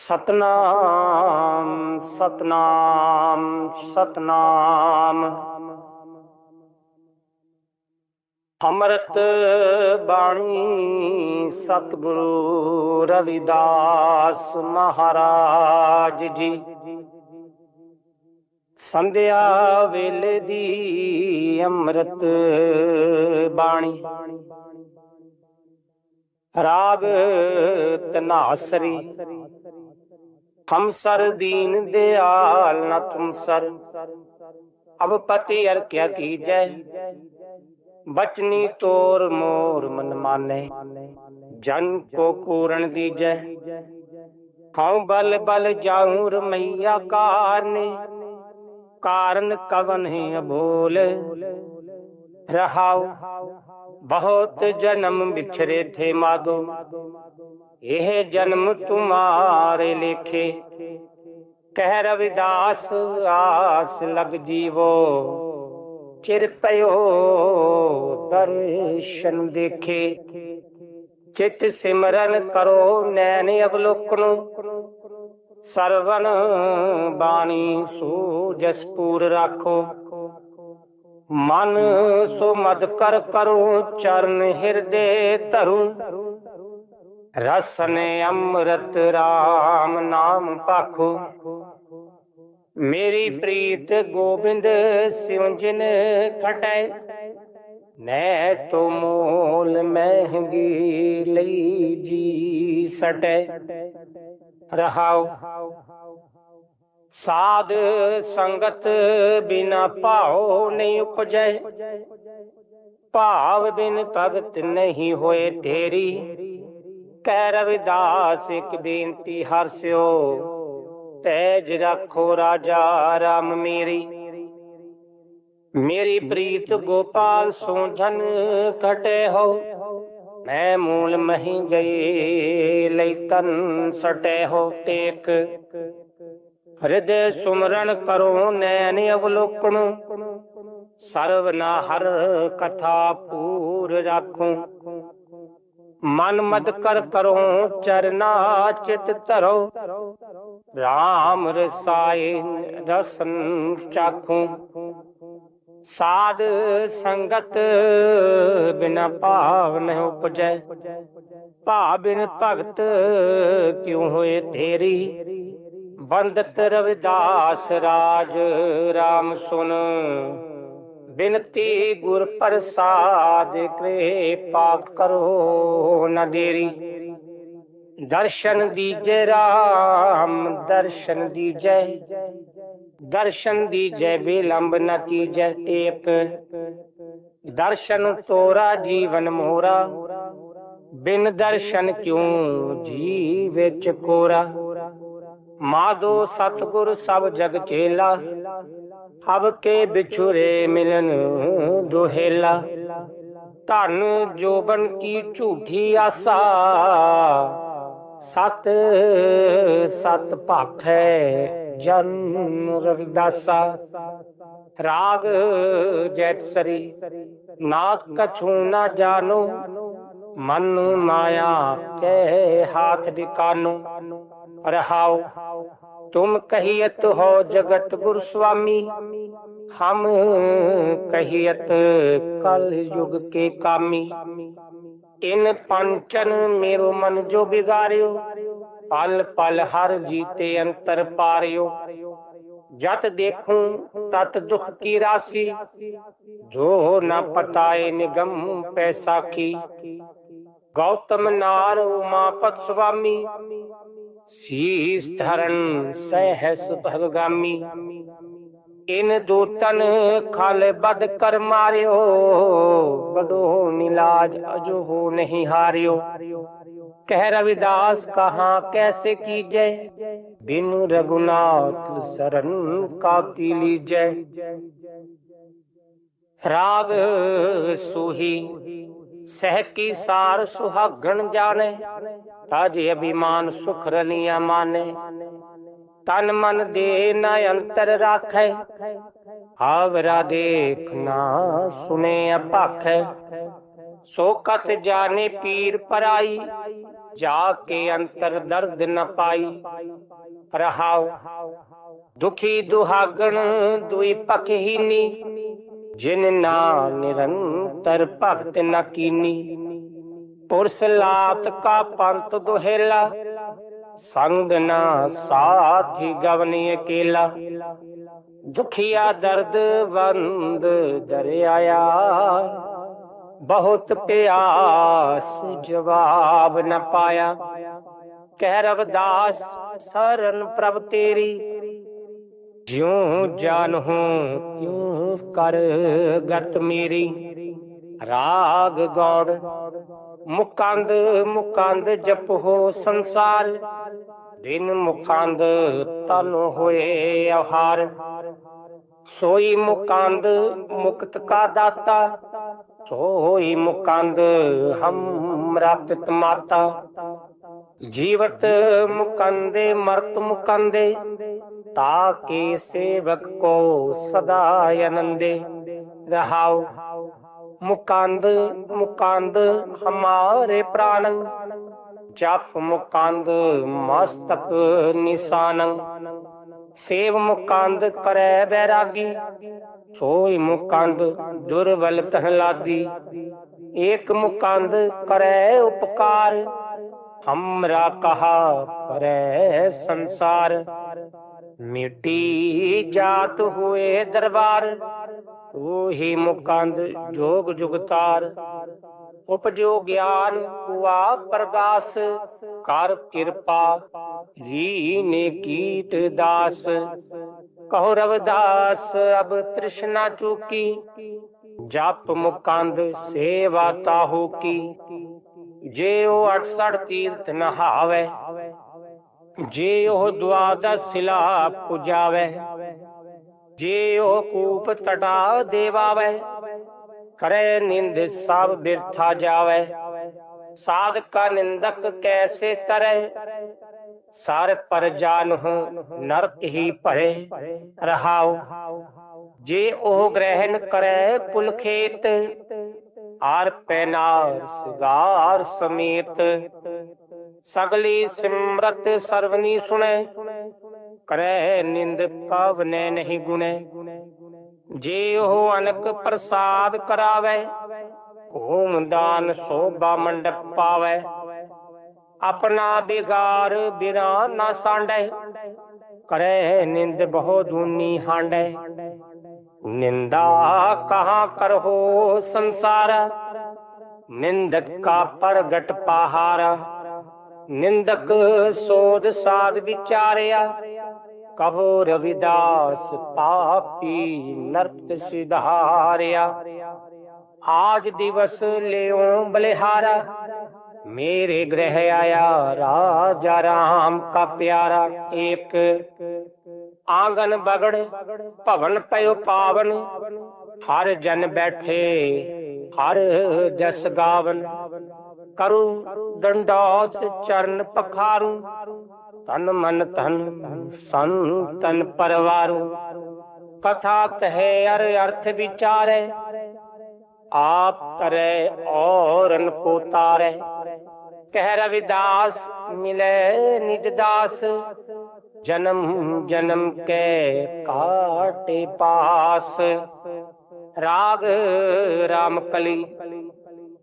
ਸਤਨਾਮ ਸਤਨਾਮ ਸਤਨਾਮ। ਅੰਮ੍ਰਿਤ ਬਾਣੀ ਸਤਿਗੁਰੂ ਰਵਿਦਾਸ ਮਹਾਰਾਜ ਜੀ। ਸੰਧਿਆ ਵੇਲੇ ਦੀ ਅੰਮ੍ਰਿਤ ਬਾਣੀ। ਰਾਗ ਤਨਾਸਰੀ। ਹਮ ਸਰ ਦੀਨ ਦਿਆਲ ਨ ਤੁਮ ਸਰ। ਅਬ ਪਤੀ ਅਰ ਕਿਆ ਕੀਜੈ। ਬਚਨੀ ਤੋਰ ਮੋਰ ਮਨ ਮਾਨੇ। ਜਨ ਕੋ ਪੂਰਨ ਦੀਜੈ। ਹਉ ਬਲ ਬਲ ਜਾਉ ਰਮਈਆ ਕਾਰਨੇ। ਕਾਰਨ ਕਵਨ ਹੈ ਅਬੋਲ। ਰਹਾਉ ਬਹੁਤ ਜਨਮ ਵਿਛਰੇ ਥੇ ਮਾਦੋ ਇਹ ਜਨਮ ਤੁਮਾਰੇ ਲੇਖੇ। ਕਹਿ ਰਵਿਦਾਸ, ਆਸ ਲਗ ਜੀਵੋ। ਚਿਰ ਪਇਓ ਦਰਸ਼ਨ ਦੇਖੇ। ਚਿਤ ਸਿਮਰਨ ਕਰੋ ਨੈਣ ਅਵਲੋਕਨੋ ਸਰਵਨ ਬਾਣੀ ਸੋ ਜਸਪੂਰ ਰਾਖੋ। ਮਨ ਸੋ ਮਦ ਕਰ ਕਰੋ, ਚਰਨ ਹਿਰਦੇ ਧਰੂ। ਰਸਨ ਅੰਮ੍ਰਿਤ RAM ਨਾਮ ਪਾਖੋ। ਮੇਰੀ ਪ੍ਰੀਤ ਗੋਬਿੰਦ ਸਿਉ ਖਟੈ, ਨੈ ਤੋ ਮੋਲ ਮਹਿੰਗੀ ਲਈ ਜੀ ਸਟੈ। ਰਹਾਉ, ਸਾਧ ਸੰਗਤ ਬਿਨਾ ਭਾਉ ਨਹੀਂ ਉਪਜੈ। ਭਾਵ ਬਿਨ ਭਗਤ ਨਹੀਂ ਹੋਏ ਤੇਰੀ। ਕਹਿ ਰਵਿਦਾਸ ਇੱਕ ਬੇਨਤੀ ਹਰਸਿਓ ਤੈਜ ਰੱਖੋ ਰਾਜਾ ਰਾਮ ਮੇਰੀ। ਮੇਰੀ ਪ੍ਰੀਤ ਗੋਪਾਲ ਸੋਝਨ ਕਟੇ ਹੋ, ਮੈਂ ਮੂਲ ਮਹੀ ਗਈ ਲਈ ਤਨ ਸਟੇ ਹੋ ਟੇਕ। ਹਿਰਦੇ ਸੁਮਰਨ ਕਰੋ ਨੈਣ ਅਵਲੋਕਨ ਸਰਵ ਨਾ ਹਰ ਕਥਾ ਪੂਰ ਰਾਖੋ। ਮਨ ਮਤ ਕਰ ਕਰੋ ਚਰਨਾ ਚਿਤ ਧਰੋ। RAM ਰਸਾਏ ਰਸਨ ਚਾਖੋ। ਸਾਧ ਸੰਗਤ ਬਿਨਾ ਭਾਵ ਨ ਉਪਜੈ। ਭਾਵ ਬਿਨ ਭਗਤ ਕਿਉ ਹੋਏ ਤੇਰੀ ਬੰਦਤ ਰਵਿਦਾਸ ਰਾਜ RAM ਸੁਨ। ਬਿਨਤੀ ਗੁਰ ਪ੍ਰਸਾਦ ਕਿਰਪਾ ਕਰੋ ਨਾ ਦੇਰੀ। ਦਰਸ਼ਨ ਦੀਜੈ RAM ਦਰਸ਼ਨ ਦੀਜੈ ਦਰਸ਼ਨ ਦੀਜੈ ਬਿਲੰਬ ਨ ਤੀਜੈ ਟੇਪ। ਦਰਸ਼ਨ ਤੋਰਾ ਜੀਵਨ ਮੋਰਾ, ਬਿਨ ਦਰਸ਼ਨ ਕਿਉ ਜੀ ਵਿੱਚ ਕੋਰਾ। ਮਾਦੋ ਸਤਗੁਰ ਸਭ ਜਗ ਚੇਲਾ ਹਬ ਕੇ ਵਿਛੁਰੇ ਮਿਲਨ ਦੋਹੇਲਾ। ਧਨ ਜੋਬਨ ਕੀ ਝੂਠੀ ਆਸਾ। ਸਤ ਸਤ ਭਾਖੈ ਜਨ ਰਵਿਦਾਸਾ। ਰਾਗ ਜੈਤ ਸਰੀ, ਨਾਥ ਕਛੂ ਨਾ ਜਾਨੋ। ਮਨ ਮਾਇਆ ਕੇ ਹਾਥ ਦਿਕਾਨੋ ਰਹਾਉ तुम कहियत हो जगत गुरु स्वामी हम कहियत कल युग के कामी इन पंचन मेरो मन जो बिगाड़ियो पल पल हर जीते अंतर पारियो जत देखूं तत दुख की राशि जो न पताए निगम पैसा की गौतम नार उमापत स्वामी ਸੀਸ ਧਰਨ ਸਹਿਸ ਭਗਗਾਮੀ। ਇਨ ਦੂਤਨ ਖਾਲੇ ਬਦ ਕਰ ਮਾਰਿਓ ਬਡੋ ਨਿਲਾਜ ਅਜੋ ਹੋ ਨਹੀਂ ਹਾਰਿਓ। ਕਹਿ ਰਵਿਦਾਸ, ਕਹਾ ਕੈਸੇ ਕੀਜੈ? ਬਿਨ ਰਗੁਨਾਥ ਸਰਨ ਕਾਤੀ ਲੀਜੈ? ਰਾਗ ਸੂਹੀ ਸਹਿ ਕੀ ਸਾਰ ਸੁਹਾਗਣ ਜਾਣੇ ਤਜ ਅਭਿਮਾਨ ਸੁਖ ਰਨੀਆ ਮਾਨੇ ਤਨ ਮਨ ਦੇ ਨ ਅੰਤਰ ਰਾਖੈ ਆਵਰਾ ਦੇਖ ਨਾ ਸੁਨੇ ਅਪਾਖੈ। ਸੋ ਕਤ ਜਾਣੇ ਪੀਰ ਪਰਾਈ, ਜਾ ਕੇ ਅੰਤਰ ਦਰਦ ਨ ਪਾਈ। ਰਹਾਉ, ਦੁਖੀ ਦੁਹਾਗਣ ਦੁਈ ਪਖਹੀਨੀ ਜਿਨ ਨਾ ਨਿਰੰਤਰ ਭਗਤ ਨ ਕੀਨੀ ਪੁਰਸ ਲਾਤ ਕਾ ਪੰਤ ਦੁਹੇਲਾ, ਸੰਗ ਨਾ ਸਾਥੀ ਗਵਨੀ ਅਕੇਲਾ। ਦੁਖੀਆ ਦਰਦ ਵੰਦ ਦਰਿਆਇਆ, ਬਹੁਤ ਪਿਆਸ ਜਵਾਬ ਨ ਪਾਇਆ। ਕਹਿ ਰਵਦਾਸ, ਸਰਨ ਪ੍ਰਭ ਤੇਰੀ ਜਿਉ ਜਾਨਹੂ, ਤਿਉ ਕਰ ਗਤ ਮੇਰੀ। ਰਾਗ ਗੌੜ, ਮੁਕੰਦ ਮੁਕੰਦ ਜਪੋ ਸੰਸਾਰ। ਦਿਨ ਮੁਕੰਦ ਤਨ ਹੋਏ ਆਹਾਰ। ਸੋਈ ਮੁਕੰਦ ਮੁਕਤ ਕਾ ਦਾਤਾ। ਸੋਈ ਮੁਕੰਦ ਹਮਰਾ ਪਿਤ ਮਾਤਾ। ਜੀਵਤ ਮੁਕੰਦੇ, ਮਰਤ ਮੁਕੰਦੇ। ਤਾ ਕੇ ਸੇਵਕ ਕੋ ਸਦਾ ਆਨੰਦੇ ਰਹਾਉ ਮੁਕੰਦ ਮੁਕੰਦ ਹਮਾਰੇ ਪ੍ਰਾਨ ਜਪ ਮੁਕੰਦ ਮਸਤਕ ਨਿਸ਼ਾਨ ਸੇਵ ਮੁਕੰਦ ਕਰੈ ਬੈਰਾਗੀ ਸੋਈ ਮੁਕੰਦ ਦੁਰਬਲ ਤਹਲਾਦੀ ਏਕ ਮੁਕੰਦ ਕਰੈ ਉਪਕਾਰ ਹਮਰਾ ਕਹਾ ਪਰੈ ਸੰਸਾਰ ਮਿੱਟੀ ਜਾਤ ਹੋਏ ਦਰਬਾਰ, ਉਹੀ ਮੁਕੰਦ ਜੋਗ ਜੁਗਤਾਰ ਉਪਜੋ ਗਿਆਨ ਹੁਆ ਪ੍ਰਗਾਸ, ਕਰ ਕਿਰਪਾ ਲੀਨੇ ਕੀਟ ਦਾਸ। ਕਹੋ ਰਵਦਾਸ, ਅਬ ਤ੍ਰਿਸ਼ਨਾ ਚੁਕੀ, ਜਪ ਮੁਕੰਦ ਸੇਵਾ ਤਾਹੂ ਕੀ। ਜੇ ਉਹ 68 ਤੀਰਥ ਨਹਾਵੇ ਜੇ ਉਹ ਦੁਆਦਸ ਸਿਲਾ ਪੁਜਾਵੇ, ਜੇ ਉਹ ਕੂਪ ਤਟਾ ਦੇਵਾਵੇ, ਕਰੇ ਨਿੰਦ ਸਭ ਬਿਰਥਾ ਜਾਵੇ। ਸਾਧਕਾ ਨਿੰਦਕ ਕੈਸੇ ਤਰੇ, ਸਾਰ ਪਰ ਜਾਨ ਹੋ ਨਰਕ ਹੀ ਭਰੇ ਰਹਾਉ। ਜੇ ਉਹ ਗ੍ਰਹਿਣ ਕਰੇ ਕੁਲ ਖੇਤ, ਆਰ ਪੈਨਾਰ ਸਿਗਾਰ ਸਮੇਤ ਸਗਲੀ ਸਿਮਰਤ ਸਰਵਨੀ ਸੁਣੇ। ਕਰੈ ਨਿੰਦ ਪਾਵਨੇ ਨਹੀਂ ਗੁਨੇ ਜੇ ਉਹ ਅਨਕ ਪ੍ਰਸਾਦ ਕਰਾਵੇ ਹੋਮ ਦਾਨ ਸੋਭਾ ਮੰਡਪ ਪਾਵੇ। ਆਪਣਾ ਬਿਗਾਰ ਬਿਨਾ ਨਾ ਸਾਂਡੇ, ਕਰੈ ਨਿੰਦ ਬਹੁ ਦੂਨੀ ਹਾਂਡੇ। ਨਿੰਦਾ ਕਹਾ ਕਰਹੋ ਸੰਸਾਰ, ਨਿੰਦਕ ਕਾ ਪ੍ਰਗਟ ਪਹਾਰਾ। ਨਿੰਦਕ ਸੋਧ ਸਾਧ ਵਿਚਾਰਿਆ, ਕਹੋ ਰਵਿਦਾਸ ਪਾਪੀ ਨਰਕ ਸਿਧਾਰਿਆ। ਆਜ ਦਿਵਸ ਲਿਓ ਬਲਿਹਾਰਾ, ਮੇਰੇ ਗ੍ਰਹਿ ਆਇਆ ਰਾਜਾ ਰਾਮ ਕਾ ਪਿਆਰਾ। ਇੱਕ ਆਂਗਨ ਬਗੜ, ਭਵਨ ਪਇਓ ਪਾਵਨ, ਹਰ ਜਨ ਬੈਠੇ, ਹਰ ਜਸ ਗਾਵਨ। ਕਰੂ ਦੰਡੋਤ ਚਰਨ ਪਖਾਰੂ। ਤਨ ਮਨ ਤਨ ਸੰਤਨ ਪਰਵਾਰੂ। ਕਥਾ ਕਹੇ ਅਰ ਅਰਥ ਵਿਚਾਰੇ। ਆਪ ਤਰੇ ਔਰਨ ਕੋ ਤਾਰੇ ਕਹਿ ਰਵਿਦਾਸ, ਮਿਲੇ ਨਿਜ ਦਾਸ। ਜਨਮ ਜਨਮ ਕੇ ਕਾਟੇ ਪਾਸ। ਰਾਗ ਰਾਮ ਕਲੀ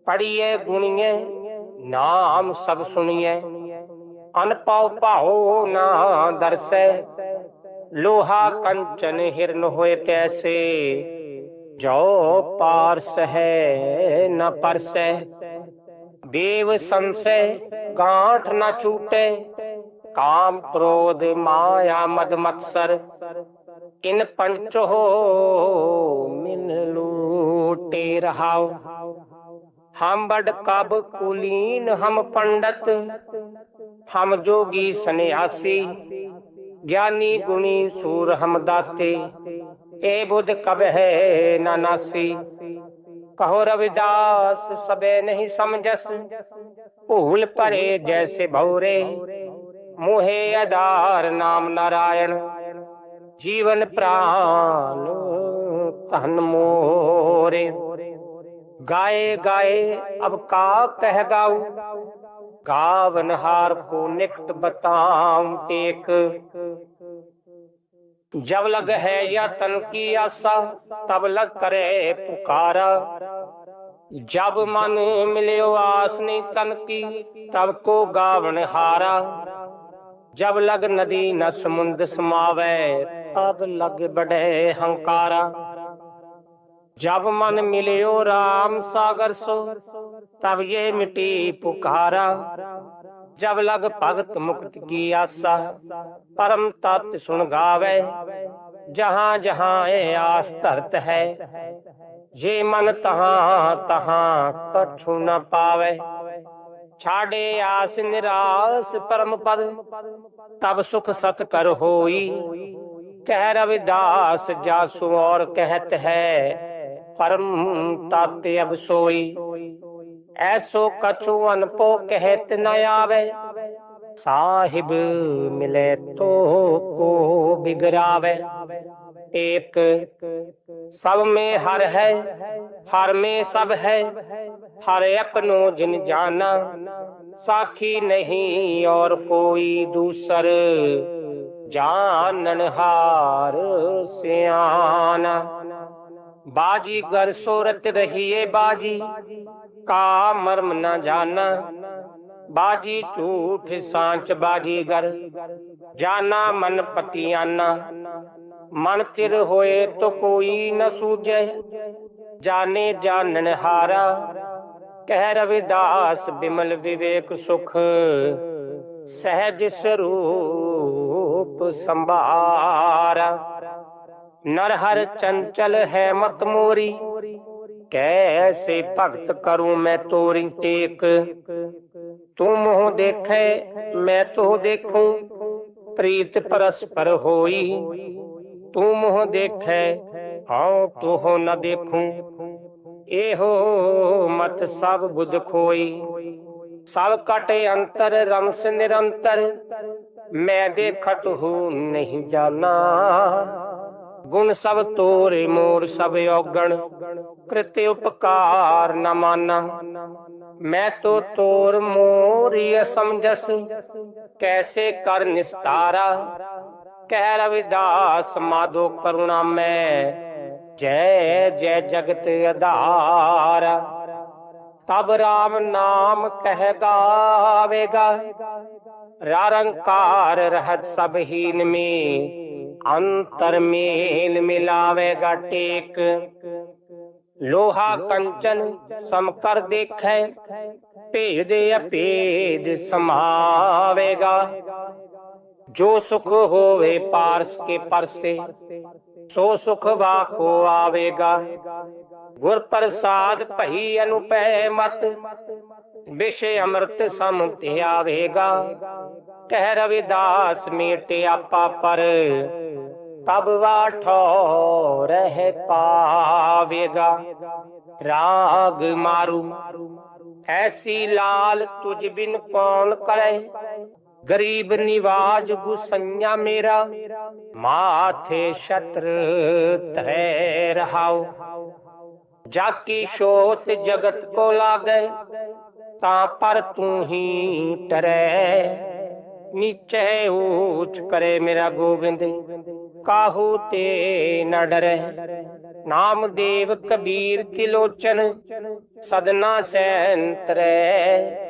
ਪੜੀਏ ਗੁਣੀਏ ਨਾਮ ਸਭ ਸੁਣੀਏ ਅਨਪਉ ਭਾਉ ਨਾ ਦਰਸੈ। ਲੋਹਾ ਕੰਚਨ ਹਿਰਨ ਹੋਏ ਕੈਸੇ। ਜੋ ਪਾਰਸ ਹੈ ਨ ਪਰਸੈ। ਦੇਵ ਸੰਸੈ ਗਾਂਠ ਨ ਛੂਟੇ ਕਾਮ ਕ੍ਰੋਧ ਮਾਇਆ ਮਦ ਮਤਸਰ ਇਨ ਪੰਚੋ ਮਿਨ ਲੂਟੇ ਰਹਾਉ। ਹਮ ਬੜ ਕਬ ਕੁਲੀਨ, ਹਮ ਪੰਡਤ। ਹਮ ਜੋਗੀ ਸੰਨਿਆਸੀ, ਗਿਆਨੀ ਗੁਣੀ ਸੂਰ ਹਮ ਦਾਤੇ। ਏ ਬੁੱਧ ਕਬ ਹੈ ਨਾ ਨਾਸੀ। ਕਹੋ ਰਵਿਦਾਸ, ਸਬੇ ਨਹੀਂ ਸਮਝਸ। ਭੂਲ ਭਰੇ ਜੈਸੇ ਭੌਰੇ। ਮੋਹੇ ਆਧਾਰ ਨਾਮ ਨਾਰਾਇਣ। ਜੀਵਨ ਪ੍ਰਾਨ ਧਨ ਮੋਰੇ। ਗਾਏ ਗਾਏ ਅਬ ਕਾ ਕਹਿ ਗਾਉ गावन हार को निकट बताऊं टेक जब लग है या तन की आशा तब लग करे पुकारा जब मन मिले आस नहीं तन की तब को गावन हारा जब लग नदी न समुद्र समावे तब लग बड़े हंकारा ਜਬ ਮਨ ਮਿਲਿਓ ਰਾਮ ਸਾਗਰ ਸੋ, ਤਬ ਇਹ ਮਿਟੀ ਪੁਕਾਰਾ। ਜਬ ਲਗ ਭਗਤ ਮੁਕਤ ਕੀ ਆਸਾ, ਪਰਮ ਤਤ ਸੁਣ ਗਾਵੇ। ਜਹਾਂ ਜਹਾਂ ਇਹ ਆਸ ਧਰਤ ਹੈ, ਜੇ ਮਨ ਤਹਾਂ ਤਹਾਂ ਕਛੂ ਨ ਪਾਵੇ। ਛਾੜੇ ਆਸ ਨਿਰਾਸ ਪਰਮ ਪਦ, ਤਬ ਸੁਖ ਸਤ ਕਰ ਹੋਈ। ਕਹਿ ਰਵਿਦਾਸ, ਜਾਸੂ ਔਰ ਕਹਿਤ ਹੈ ਪਰਮ ਤਤ ਅਬਸੋਈ ਐਸੋ ਕਛੂ ਅਨਪੋ ਕਹਿਤ ਨ ਆਵੇ। ਸਾਹਿਬ ਮਿਲੇ ਤੋ ਕੋ ਬਿਗਰਾਵੇ। ਇੱਕ ਸਭ ਮੇ ਹਰ ਹੈ, ਹਰ ਮੇ ਸਭ ਹੈ, ਹਰ ਆਪਨੋ ਜਿਨ ਜਾਣਾ ਸਾਖੀ ਨਹੀਂ ਔਰ ਕੋਈ ਦੂਸਰ ਜਾਣਨ ਹਾਰ ਸਿਆਣਾ ਬਾਜੀ ਗਰ ਸੋਰਤ ਰਹੀਏ ਬਾਜੀ, ਕਾ ਮਰਮ ਨਾ ਜਾਣਾ। ਬਾਜੀ ਝੂਠ ਸਾਂਚ ਬਾਜੀਗਰ ਜਾਨਾ ਮਨ ਪਤਿਆਨਾ ਮਨ ਚਿਰ ਹੋਏ ਤੋ ਕੋਈ ਨ ਸੂਝੇ, ਜਾਣੇ ਜਾਣਨ ਹਾਰਾ। ਕਹਿ ਰਵਿਦਾਸ ਬਿਮਲ ਵਿਵੇਕ ਸੁਖ, ਸਹਿਜ ਸਰੂਪ ਸੰਭਾਰਾ। ਨਰ ਹਰ ਚੰਚਲ ਹੈ ਮਤ ਮੋਰੀ। ਕੈਸੇ ਭਗਤ ਕਰੂ ਮੈਂ ਤੋਰੀ ਟੇਕ। ਤੂੰ ਮੋਹ ਦੇਖੈ, ਮੈਂ ਤੋ ਦੇਖੂ। ਪ੍ਰੀਤ ਪਰਸਪਰ ਹੋਈ। ਤੂੰ ਮੋਹ ਦੇਖੈ, ਆਉ ਤੋਹ ਨ ਦੇਖੂੰ। ਇਹੋ ਮਤ ਸਭ ਬੁੱਧ ਖੋਈ। ਸਭ ਕਟੇ ਅੰਤਰ, ਰਮਸ ਨਿਰੰਤਰ। ਮੈਂ ਦੇਖਤ ਹੂੰ, ਨਹੀਂ ਜਾਣਾ ਗੁਣ ਸਭ ਤੋਰੇ ਮੋਰ ਸਭ ਔਗਣ, ਕ੍ਰਿਤੇ ਉਪਕਾਰ ਨ ਮਾਨਾ। ਮੈਂ ਤੋ ਤੋਰ ਮੋਰੀ ਅਸਮਜਸ ਕੈਸੇ ਕਰ ਨਿਸਤਾਰਾ। ਕਹਿ ਰਵਿਦਾਸ ਮਾਦੋ ਕਰੁਣਾ ਮੈਂ, ਜੈ ਜੈ ਜਗਤ ਅਧਾਰ। ਤਬ ਰਾਮ ਨਾਮ ਕਹਿ ਗਾਵੇਗਾ, ਰਰੰਕਾਰ ਰਹਿਤ ਸਭ ਹੀਨ ਮੇ अंतर मेल मिलावेगा टेक लोहा कंचन सम कर देखे भेद अभेद समावेगा जो सुख होवे पारस के परसे सो सुख वाको आवेगा गुर प्रसाद पही अनुपय मत विषय अमृत सम ते आवेगा कह रविदास मेटे आपा पर ਤਬ ਵਾਠੋ ਰਹਿ ਪਾਵੇਗਾ ਰਾਗ ਮਾਰੂ ਐਸੀ ਲਾਲ ਤੁਝ ਬਿਨ ਕੌਣ ਕਰੇ ਗਰੀਬ ਨਿਵਾਜ ਗੁਸੰਿਆ ਮੇਰਾ ਮਾਥੇ ਛਤਰ ਤਹਿ ਰਹਾਉ ਜਾ ਕੀ ਸ਼ੋਤ ਜਗਤ ਕੋ ਲਾਗੇ ਤਾਂ ਪਰ ਤੂੰ ਹੀ ਟਰੈ ਨੀਚੇ ਉੱਚ ਕਰੇ ਮੇਰਾ ਗੋਬਿੰਦ ਕਾਹੂ ਤੇ ਨਾ ਨਾਮ ਦੇਵ ਕਬੀਰ ਕੀ ਲੋਚਨ ਸਦਨਾ ਸੈਨ ਤਰੈ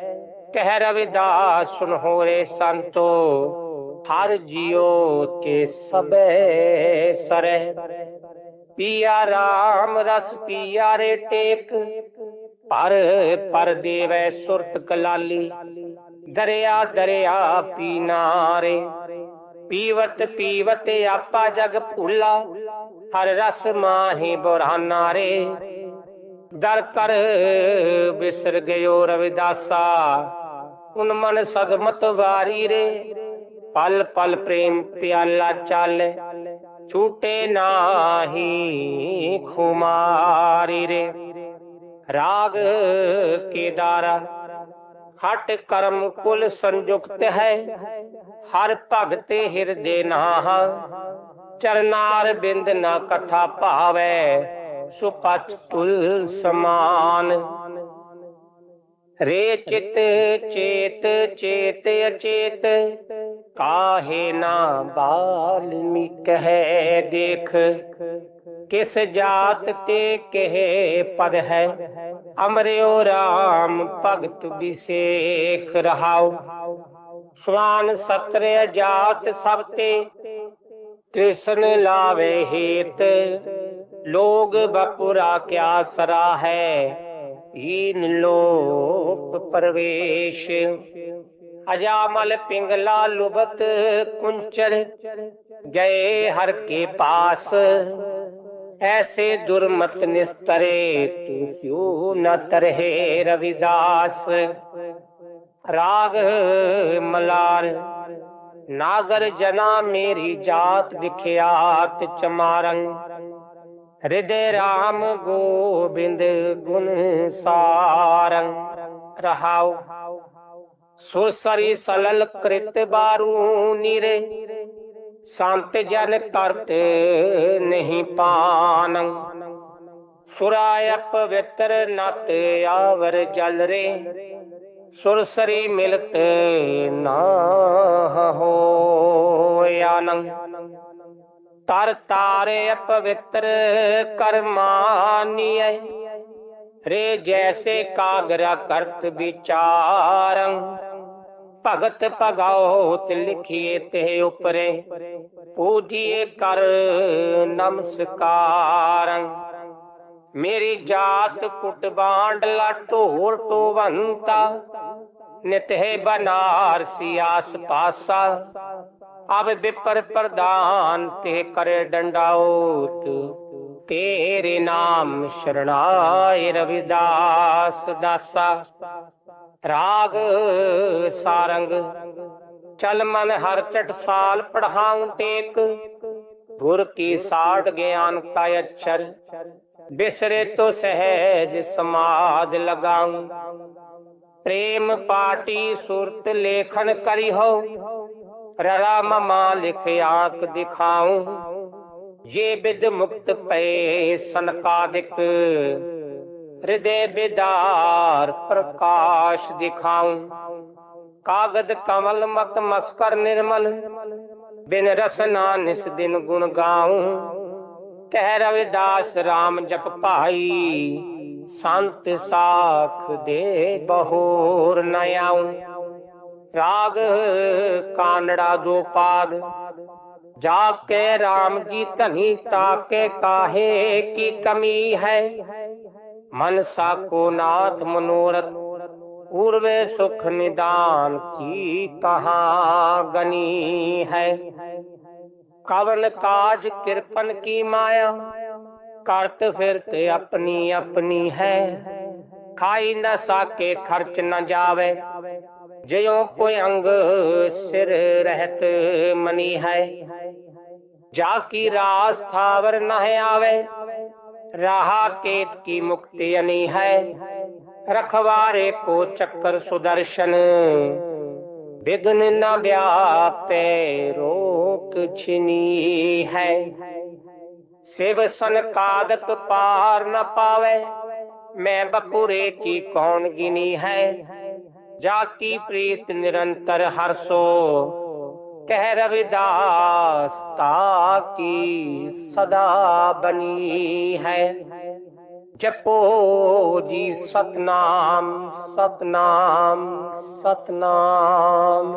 ਕਹਿ ਰਵਿਦਾਸ, ਸੁਨ ਹੋਰੇ ਸੰਤੋ, ਹਰ ਜਿਉ ਕੇ ਸਬੈ ਸਰੇ। ਪੀਆ ਰਾਮ ਰਸ, ਪੀਆ ਰੇ ਟੇਕ, ਪਰ ਪਰ ਦੇਵੈ ਸੁਰਤ ਕਲਾਲੀ। ਦਰਿਆ ਦਰਿਆ ਪੀਨਾਰੇ ਪੀਵਤ ਪੀਵਤ ਆਪਾ ਜਗ ਭੁੱਲਾ, ਹਰ ਰਸ ਮਾਹੀ ਬੁਰਹਾਨਾ ਰੇ। ਦਰ ਕਰ ਬਿਸਰ ਗਇਓ ਰਵਿਦਾਸਾ, ਉਨ ਮਨ ਸਦਮਤ ਵਾਰੀ ਰੇ। ਪਲ ਪਲ ਪ੍ਰੇਮ ਪਿਆਲਾ ਚੱਲ, ਛੂਟੇ ਨਾਹੀ ਖੁਮਾਰੀ ਰੇ। ਰਾਗ ਕੇਦਾਰਾ ਹਟ ਕਰਮ ਕੁਲ ਸੰਯੁਕਤ ਹੈ, ਹਰ ਭਗਤੇ ਹਿਰਦੇ ਨਾਹ। ਚਰਨਾਰ ਬਿੰਦ ਨਾ ਕਥਾ ਭਾਵੈ ਸੁਪਚ ਤੁਲ ਸਮਾਨ। ਰੇ ਚਿਤ ਚੇਤ ਚੇਤ ਅਚੇਤ, ਕਾਹੇ ਨਾ ਬਾਲਮੀ ਕਹਿ ਦੇਖ। ਕਿਸ ਜਾਤ ਤੇ ਕਹੇ ਪਦ ਹੈ? ਅਮਰਿਓ RAM ਭਗਤ ਵਿਸੇਖ ਰਹਾਉ। ਸਵਾਨ ਸਤਰ ਜਾਤ ਸਭ ਤੇ, ਕ੍ਰਿਸ਼ਨ ਲਾਵੇ ਹੇਤ। ਲੋਗ ਬਪੁਰਾ ਕਿਆ ਸਰਾ ਹੈ? ਈਨ ਲੋਕ ਪਰਵੇਸ਼। ਅਜਾਮਲ ਪਿੰਗਲਾ ਲੁਬਤ ਕੁੰਚਰ, ਗਏ ਹਰ ਕੇ ਪਾਸ। ਐਸੇ ਦੁਰਮਤ ਨਿਸਤਰੇ ਤੂੰ ਕਿਉ ਨ ਤਰਹਿ ਰਵਿਦਾਸ ਰਾਗ ਮਲਾਰ ਨਾਗਰ ਜਨਾ ਮੇਰੀ ਜਾਤ ਵਿਖਿਆਤ ਚਮਾਰੰ ਹਿਰਦੇ RAM ਗੋਬਿੰਦ ਗੁਣ ਸਾਰੰ ਰਹਾਉ ਸੁਰਸਰੀ ਸਲਲ ਕ੍ਰਿਤ ਬਾਰੂ ਨੀਰੇ ਸੰਤ ਜਨ ਤਰਤ ਨਹੀਂ ਪਾਨ। ਸੁਰਾਇ ਪਵਿੱਤਰ ਨਤ ਆਵਰ ਜਲ ਰੇ। ਸੁਰਸਰੀ ਮਿਲਤ ਨਾ ਹੋਇਆਨੰ ਤਰ ਤਾਰੇ ਪਵਿੱਤਰ ਕਰਮਾਨੀਐ ਰੇ ਜੈਸੇ ਕਾਗਰਾ ਕਰਤ ਵਿਚਾਰੰ। ਭਗਤ ਭਗਾਉਤ ਲਿਖੀਏ ਤੇ ਉਪਰੇ। ਪੂਜੀਏ ਕਰ ਨਮਸਕਾਰੰ। ਮੇਰੀ ਜਾਤ ਕੁਟ ਲਾਟੋਰ ਟੋਵੰਤਾ। ਨਿਤ ਬਨਾਰਸੀ ਆਸ ਪਾਸਾ। ਅਬ ਵਿਪਰ ਪ੍ਰਦਾਨ ਤੇ ਕਰੇ ਡੰਡਾਉਤ। ਤੇਰੇ ਨਾਮ ਸ਼ਰਣਾਏ ਰਵਿਦਾਸ ਦਾਸਾ। ਰਾਗ ਸਾਰੰਗ, ਚਲ ਮਨ ਹਰ ਚਟ ਸਾਲ ਪੜਹਾਉ ਟੇਕ। ਗੁਰ ਕੀ ਸਾੜ ਗਿਆਨ ਕਾ ਅਛਰ, ਬਿਸਰੇ ਤੋ ਸਹਿਜ ਸਮਾਜ ਲਗਾਉ। ਪ੍ਰੇਮ ਪਾਟੀ ਸੁਰਤ ਲੇਖਨ ਕਰੀ ਹੋ ਰੜਾ ਮਮਾ ਲਿਖ ਆਕ ਦਿਖਾਉ। ਜੇ ਬਿਦ ਮੁਕਤ ਪਏ ਸਨਕਾਦਿਕ ਹਿਰਦੇ ਬਿਦਾਰ ਪ੍ਰਕਾਸ਼ ਦਿਖਾਉ। ਕਾਗਦ ਕਮਲ ਮਤ ਮਸਕਰ ਨਿਰਮਲ, ਬਿਨ ਰਸਨਾ ਨਿਸ ਦਿਨ ਗੁਣ ਗਾਉ। ਕਹਿ ਰਵਿਦਾਸ RAM ਜਪ ਭਾਈ, ਸੰਤ ਸਾਖ ਦੇ ਬਹੋਰ ਨ ਆਉ। ਰਾਗ ਕਾਨੜਾ ਦੋ ਪਾਦ, ਜਾ ਕੇ RAM ਜੀ ਧਨੀ ਤਾਕੇ ਕਾਹੇ ਕੀ ਕਮੀ ਹੈ? ਮਨ ਸਾਕੋ ਨਾਥ ਮਨੋਰਥ ਪੂਰਵੇ ਸੁਖ ਨਿਦਾਨ ਕੀ ਕਹਾ ਗਨੀ ਹੈ। ਕਵਲ ਕਾਜ ਕਿਰਪਨ ਕੀ ਮਾਇਆ, ਕਰਤ ਫਿਰਤ ਆਪਣੀ ਆਪਣੀ ਹੈ। ਖਾਈ ਨਾ ਸਾਕੇ ਖਰਚ ਨਾ ਜਾਵੇ, ਜਿਉ ਕੋਈ ਅੰਗ ਸਿਰ ਰਹਿਤ ਮਨੀ ਹੈ। ਜਾ ਕੀ ਰਾਸ ਥਾਵਰ ਨਾ ਆਵੇ ਰਹਾ ਕੇਤ ਕੀ ਮੁਕਤੀ ਅਨੀ ਹੈ? ਰਖਵਾਰੇ ਕੋ ਚੱਕਰ ਸੁਦਰਸ਼ਨ। ਵਿਗਨ ਨ ਵਿਆਪੇ, ਰੋਕ ਛਿਨੀ ਹੈ। ਸਿਵ ਸੰਕਾਦਤ ਪਾਰ ਨ ਪਾਵੇ, ਮੈਂ ਬਪੁਰੇ ਕੀ ਕੌਣ ਗਿਨੀ ਹੈ? ਜਾ ਕੀ ਪ੍ਰੀਤ ਨਿਰੰਤਰ ਹਰਸੋ ਕਹਿ ਰਵਿਦਾਸ ਤਾ ਕੀ ਸਦਾ ਬਣੀ ਹੈ? ਜਪੋ ਜੀ ਸਤਨਾਮ ਸਤਨਾਮ ਸਤਨਾਮ।